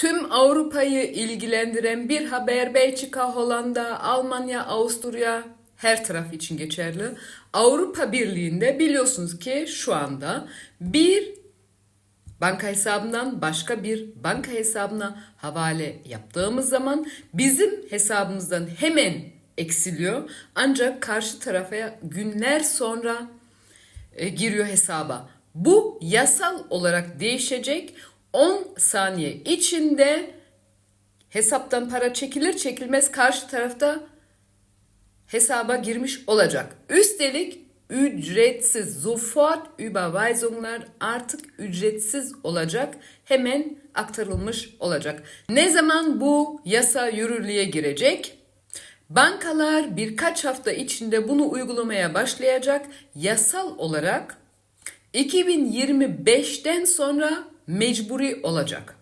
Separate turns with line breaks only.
Tüm Avrupa'yı ilgilendiren bir haber Belçika, Hollanda, Almanya, Avusturya her taraf için geçerli. Avrupa Birliği'nde biliyorsunuz ki şu anda bir banka hesabından başka bir banka hesabına havale yaptığımız zaman bizim hesabımızdan hemen eksiliyor. Ancak karşı tarafa günler sonra e, giriyor hesaba. Bu yasal olarak değişecek. 10 saniye içinde hesaptan para çekilir çekilmez karşı tarafta hesaba girmiş olacak. Üstelik ücretsiz sofort Überweisunglar artık ücretsiz olacak. Hemen aktarılmış olacak. Ne zaman bu yasa yürürlüğe girecek? Bankalar birkaç hafta içinde bunu uygulamaya başlayacak. Yasal olarak 2025'ten sonra mecburi olacak.